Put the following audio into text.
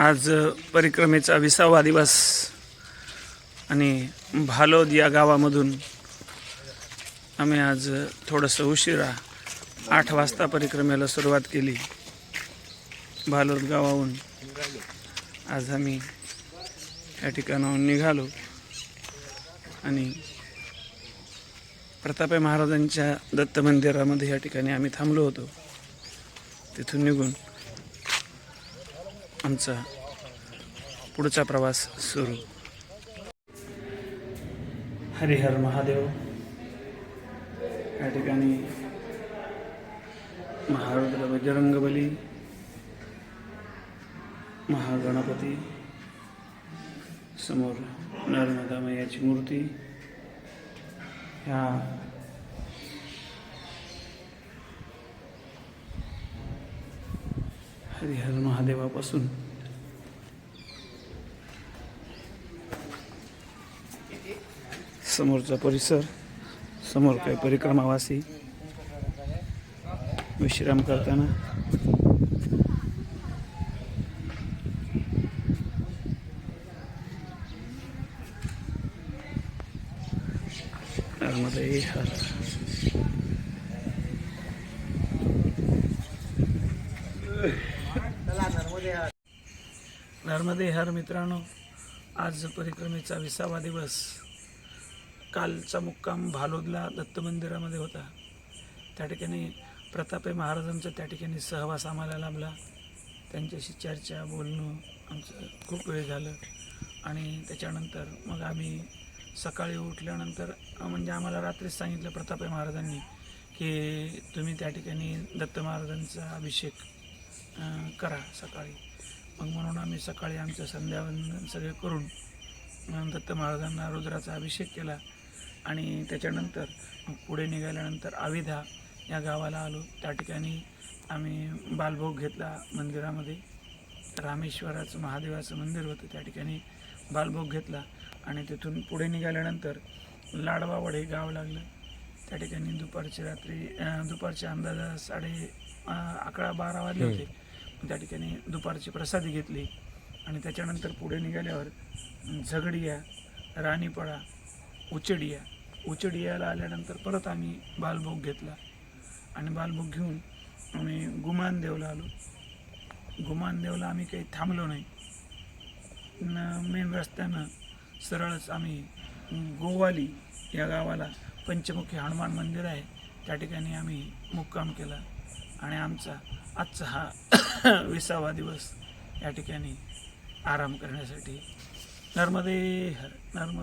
आज परिक्रमेचा विसावा दिवस आणि भालोद या गावामधून आम्ही आज थोडंसं उशिरा आठ वाजता परिक्रमेला सुरुवात केली. भालोद गावाहून आज आम्ही या ठिकाणाहून निघालो आणि प्रतापे महाराजांच्या दत्त मंदिरामध्ये या ठिकाणी आम्ही थांबलो होतो. तिथून निघून आमचा पुढचा प्रवास सुरू. हरिहर महादेव. या ठिकाणी महारुद्र बजरंगबली महागणपती समोर नर्मदा मैयाची मूर्ती ह्या हरिहर महादेवापासून. समोरचा परिसर समोर काही परिक्रमावासी. विश्राम करताना. हर नर्मदे हर मित्रांनो आज परिक्रमेचा विसावा दिवस. कालचा मुक्काम भालोदला दत्त मंदिरामध्ये होता. त्या ठिकाणी प्रतापे महाराजांचा त्या ठिकाणी सहवास आम्हाला लाभला. त्यांच्याशी चर्चा बोलणं आमचं खूप वेळ झालं. आणि त्याच्यानंतर मग आम्ही सकाळी उठल्यानंतर म्हणजे आम्हाला रात्रीच सांगितलं प्रतापे महाराजांनी की तुम्ही त्या ठिकाणी दत्त महाराजांचा अभिषेक करा सकाळी. मग म्हणून आम्ही सकाळी आमचं संध्यावंदन सगळे करून दत्त महाराजांना रुद्राचा अभिषेक केला. आणि त्याच्यानंतर पुढे निघाल्यानंतर आविधा या गावाला आलो. त्या ठिकाणी आम्ही बालभोग घेतला मंदिरामध्ये. रामेश्वराचं महादेवाचं मंदिर होतं. त्या ठिकाणी बालभोग घेतला. आणि तिथून पुढे निघाल्यानंतर लाडवावड हे गाव लागलं. त्या ठिकाणी दुपारची रात्री दुपारच्या अंदाजा साडे अकरा बारा वाजले होते. त्या ठिकाणी दुपारची प्रसादी घेतली आणि त्याच्यानंतर पुढे निघाल्यावर झगडिया राणीपळा उचडिया. उचडियाला आल्यानंतर परत आम्ही बालभोग घेतला. आणि बालभोग घेऊन आम्ही गुमानदेवला आलो. गुमानदेवला आम्ही काही थांबलो नाही. न मेन रस्त्यानं सरळच आम्ही गोवाली या गावाला पंचमुखी हनुमान मंदिर आहे. त्या ठिकाणी आम्ही मुक्काम केला. आणि आमचा आजचा हा विसावा दिवस या ठिकाणी आराम करण्यासाठी नर्मदे हर नर्मदे